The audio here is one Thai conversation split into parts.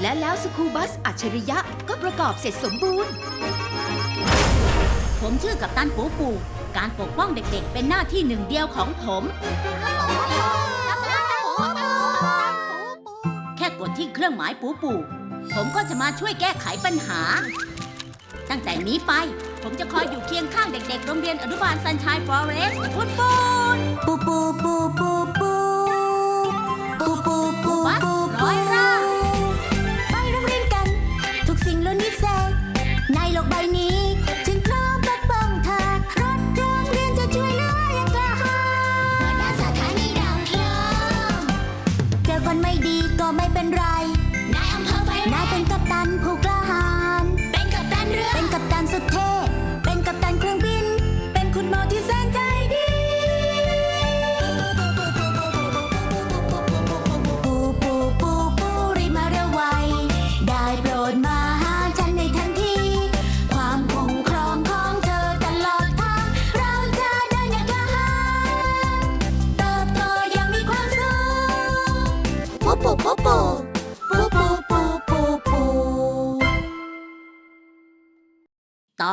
และแล้วสคูบัสอัจฉริยะก็ประกอบเสร็จสมบูรณ์ ผมชื่อกับตันปูปูการปกป้องเด็กๆ เป็นหน้าที่หนึ่งเดียวของผม แค่กดที่เครื่องหมายปูปู ผมก็จะมาช่วยแก้ไขปัญหา ตั้งแต่นี้ไป ผมจะคอยอยู่เคียงข้างเด็กๆ โรงเรียนอนุบาลซันช n ยฟอเรสต์ปุนปุนปูปูปูปูปูปูปู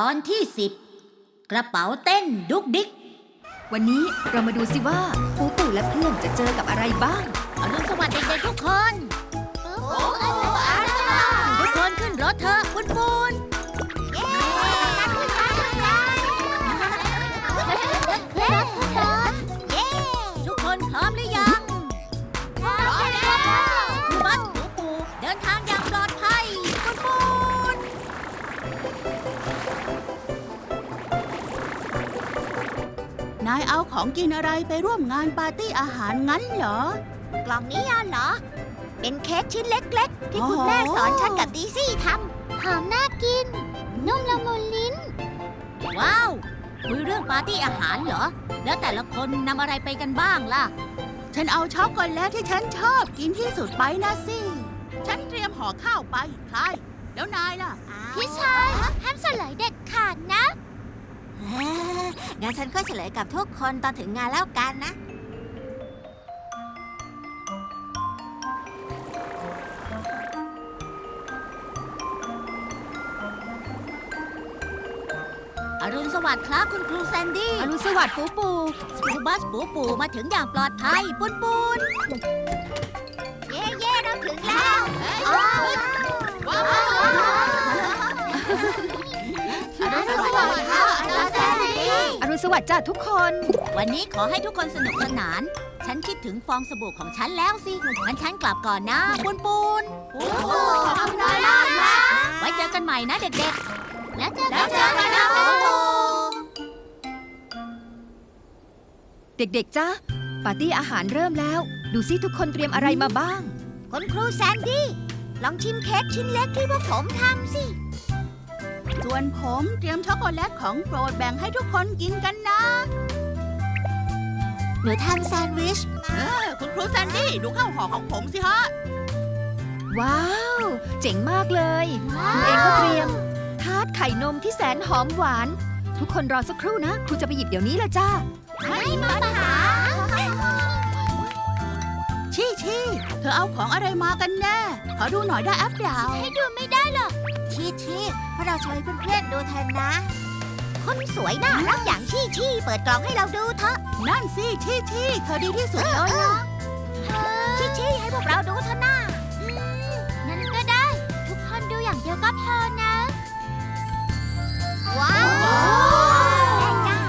อนที่สิบกระเป๋าเต้นดุกดิก วันนี้เรามาดูสิว่าปูปู่และเพื่อนจะเจอกับอะไรบ้างอรุณสวัสดิ์เด็กๆทุกคน ทุกคนขึ้นรถเถอะปุนปุน กินอะไรไปร่วมงานปาร์ตี้อาหารงั้นเหรอ กล่องนี้อะเหรอ เป็นเค้กชิ้นเล็กๆ ที่คุณอ๋อแม่สอนฉันกับดีซี่ทำหอมน่ากิน นุ่มละมุนลิ้น ว้าวคุยเรื่องปาร์ตี้อาหารเหรอ แล้วแต่ละคนนำอะไรไปกันบ้างล่ะ ฉันเอาช็อกโกแลตที่ฉันชอบกินที่สุดไปนะสิ ฉันเตรียมห่อข้าวไปใครแล้วนายล่ะพี่ชายห้ามเฉลยเด็ดขาดนะ งั้นฉันก็เฉลยกับทุกคนตอนถึงงานแล้วกันนะ อรุณสวัสดิ์ครับคุณครูแซนดี้อรุณสวัสดิ์ปูปู่สกูบัสปูปูมาถึงอย่างปลอดภัยปุนปุนเย่เย่เราถึงแล้วว้าว สวัสดิ์จ้าทุกคน วันนี้ขอให้ทุกคนสนุกสนาน ฉันคิดถึงฟองสบู่ของฉันแล้วสิงั้นฉันกลับก่อนนะปุนปุนขอบคุณมากนะไว้เจอกันใหม่นะเด็กแล้วเจอแล้วเจอกันนะเด็กๆจ้าปาร์ตี้อาหารเริ่มแล้ว ดูสิทุกคนเตรียมอะไรมาบ้าง คุณครูแซนดี้ ลองชิมเค้กชิ้นเล็กที่พวกผมทำสิ ส่วนผมเตรียมช็อกโกแลตของโปรดแบ่งให้ทุกคนกินกันนะ หนูทำแซนด์วิช เออคุณครูแซนดี้ดูข้าวห่อของผมสิฮะ ว้าว เจ๋งมากเลยครูเองก็เตรียม ทาร์ตไข่นมที่แสนหอมหวาน ทุกคนรอสักครู่นะ ครูจะไปหยิบเดี๋ยวนี้ละจ้า ไม่มีปัญหา ชี่ชี่เธอเอาของอะไรมากันแน่ ขอดูหน่อยได้แอปเปล่า ให้ดูไม่ได้หรอก ชีชีเพราะเราช่วยเพื่อนๆดูแทนนะ คนสวยน่ารักอย่างชีชีเปิดกล่องให้เราดูเถอะนั่นสิชี่ชี่เธอดีที่สุดเลยนะชีชีให้พวกเราดูเถอะนะงั้นก็ได้ ทุกคนดูอย่างเดียวก็พอนะ ว้าวแม่เจ้า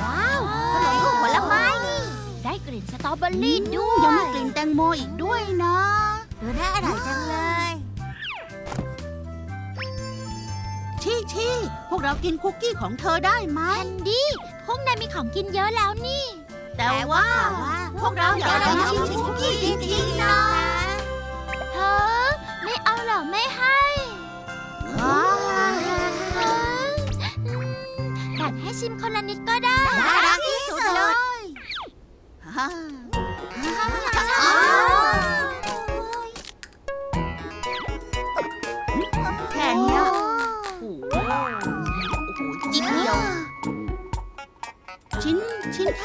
ว้าวขนมลูกผลไม้นี่ ได้กลิ่นสตรอเบอรี่ด้วยยังมีกลิ่นแตงโมอีกด้วยนะดูน่าอร่อยจังเลย เรากินคุกกี้ของเธอได้ไหม แอนดี้พวกนายมีของกินเยอะแล้วนี่ แต่ว่าพวกเราอยากลองชิมคุกกี้จริงๆนะเธอไม่เอาหรอไม่ให้แบ่งให้ชิมคนละนิดก็ได้น่ารักที่สุดเลยแ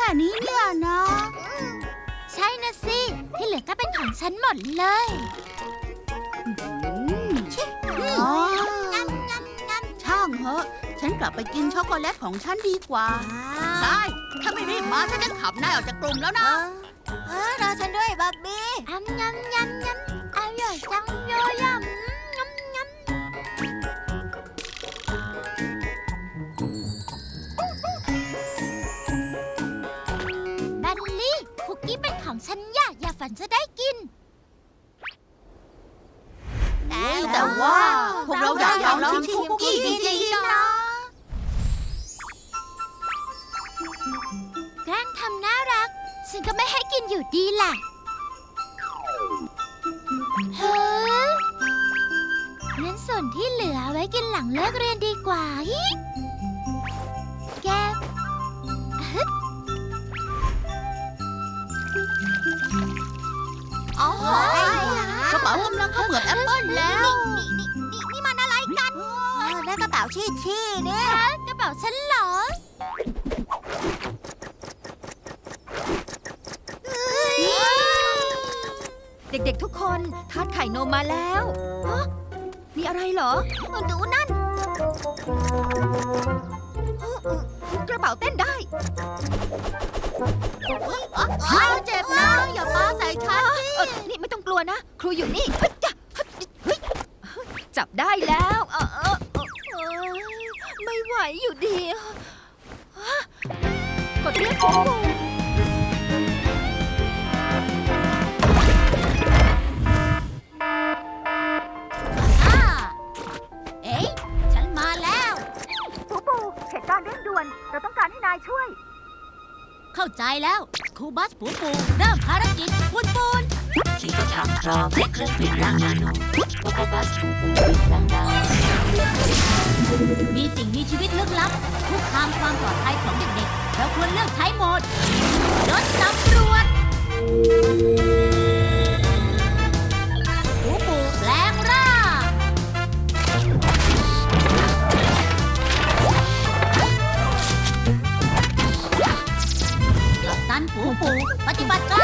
นแค่นี้เนี่ยนะ ใช่นะสิ ที่เหลือก็เป็นของฉันหมดเลยอ๋อช่างเหอะ ฉันกลับไปกินช็อกโกแลตของฉันดีกว่า ใช่ ถ้าไม่รีบมาฉันจะขับนายออกจากกลุ่มแล้วนะเออรอฉันด้วยบับบี้อ้ำยำยำยำอร่อยจังเลยอะยำ อย่าอย่าฝันจะได้กิน แต่ว่าพวกเราอยากลองชิมคุกกี้จริงๆนะ แกล้งทำน่ารัก ฉันก็ไม่ให้กินอยู่ดีแหละเฮ้ยงั้นส่วนที่เหลือไว้กินหลังเลิกเรียนดีกว่าฮิ ระเป๋ากำลังเข้าเหมือนแอปเปิ้ลแล้วนี่นี่นี่นี่มันอะไรกันนั่นกระเป๋าชี่ชี่เนี่ยกระเป๋าฉันเหรอเด็กๆทุกคนทาดไข่นมมาแล้วฮะมีอะไรเหรอดูนั่นกระเป๋าเต้นได้ แล้วครูบัสปูปูเริ่มภารกิจปุนปูนที่จะทำเราให้เคลื่อนเป็นร่างนาโนแล้วก็บัสปูปูเป็นร่างดาวมีสิ่งมีชีวิตลึกลับคุกคามความปลอดภัยของเด็กๆเราควรเลือกใช้โหมดรถสำรวจ กัปตั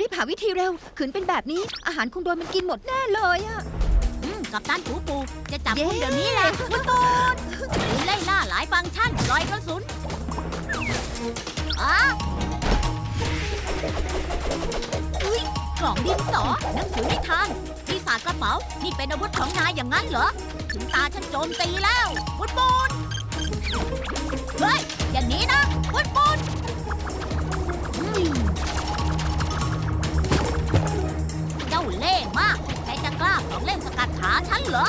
รีบหาวิธีเร็ว ขืนเป็นแบบนี้ อาหารคงโดนมันกินหมดแน่เลยอะ อืมกัปตันปูปู จะจับคุณเย้เดี๋ยวนี้แหละปูนปูนปืนไล่ล่าหลายฟังก์ชันลอยกระสุนอะอุ๊ยกล่องดินสอหนังสือนิทานปีศาจกระเป๋า นี่เป็นอาวุธของนายอย่างนั้นเหรอ ถึงตาฉันโจมตีแล้วปูนปูนเฮ้ย อย่างนี้นะปูนปูน เจ้าเล่ห์มาก ใครจะกล้าของเล่นสกัดขาฉันเหรอ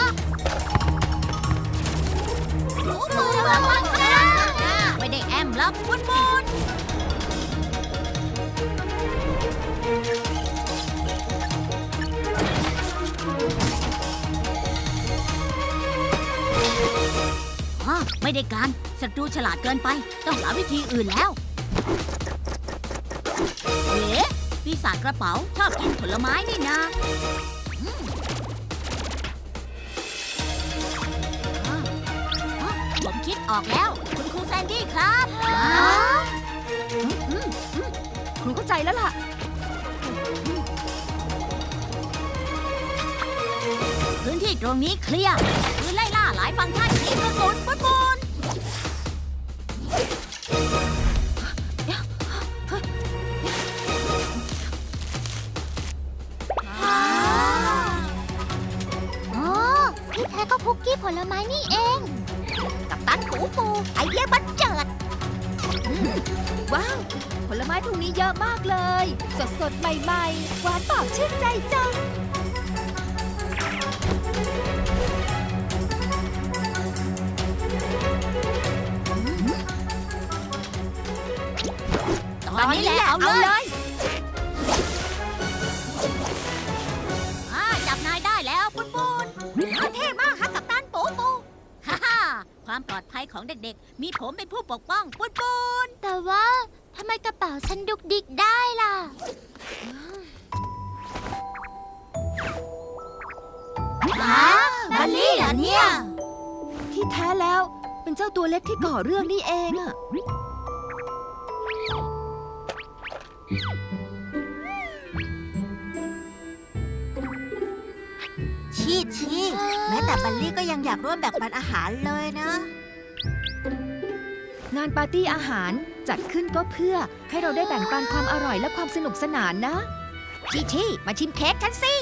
หนูมือระวังนะไม่ได้แอมล้วปุนปุนอ๋อไม่ได้การศัตรูฉลาดเกินไป ต้องหาวิธีอื่นแล้ว ปีศาจกระเป๋าชอบกินผลไม้นี่นะอ้าวอ้าวผมคิดออกแล้ว คุณครูแซนดี้ครับครูเข้าใจแล้วล่ะ พื้นที่ตรงนี้เคลียร์ปืนไล่ล่าหลายฟังก์ชันยิงกระสุนปุนปุน คุกกี้ผลไม้นี่เอง กับตันปูปูไอเดียบันเจิดว้าว ผลไม้พวกนี้เยอะมากเลย สดสดๆใหม่ๆ หวานปล่าชื่นใจจัง ตอนนี้แหละเอาเลย ความปลอดภัยของเด็กๆ มีผมเป็นผู้ปกป้องปุนปุนแต่ว่าทำไมกระเป๋าฉันดุกดิกได้ล่ะ ฮะบัลลี่เหรอเนี่ย ที่แท้แล้วเป็นเจ้าตัวเล็กที่ก่อเรื่องนี่เองอะ ชีชีแม้แต่บัลลี่ก็ยังอยากร่วมแบ่งปันอาหารเลยนะ งานปาร์ตี้อาหารจัดขึ้นก็เพื่อให้เราได้แบ่งปันความอร่อยและความสนุกสนานนะ ชีชีมาชิมเค้กกันสิ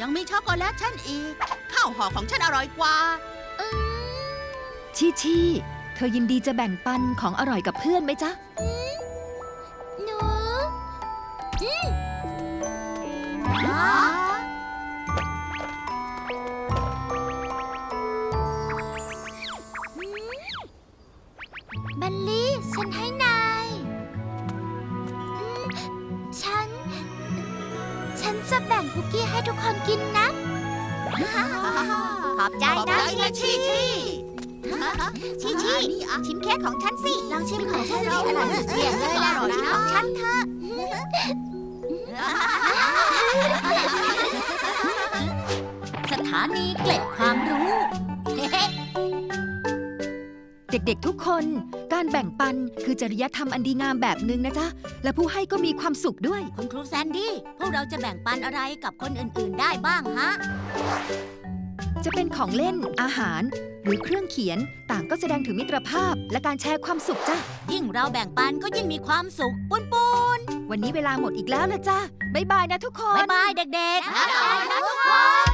ยังมีช็อกโกแลตฉันอีก ข้าวห่อของฉันอร่อยกว่า ชีชีเธอยินดีจะแบ่งปันของอร่อยกับเพื่อนไหมจ๊ะ คนกินนะขอบใจขอบนะใจนะชีชีชีชีนี่อะชิมเค้กของฉันสิ ลองชิมของฉันสิอร่อยสุดเสียงเลยล่ะของฉันเถอะสถานีเกล็ดความรู้ ด็กๆทุกคน การแบ่งปันคือจริยธรรมอันดีงามแบบหนึ่งนะจ๊ะ และผู้ให้ก็มีความสุขด้วย คุณครูแซนดี้พวกเราจะแบ่งปันอะไรกับคนอื่นๆได้บ้างฮะ จะเป็นของเล่น อาหาร หรือเครื่องเขียนต่างก็แสดงถึงมิตรภาพ และการแชร์ความสุขจ้ะ ยิ่งเราแบ่งปันก็ยิ่งมีความสุขปุนปุนวันนี้เวลาหมดอีกแล้วละจ้ะบ๊ายบายนะทุกคนบายบายเด็กๆบ๊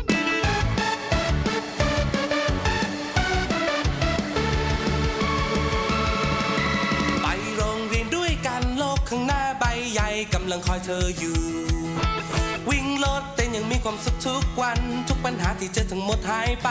กำลังคอยเธออยู่ วิ่งรถเต้นยังมีความสุขทุกวัน ทุกปัญหาที่เจอทั้งหมดหายไป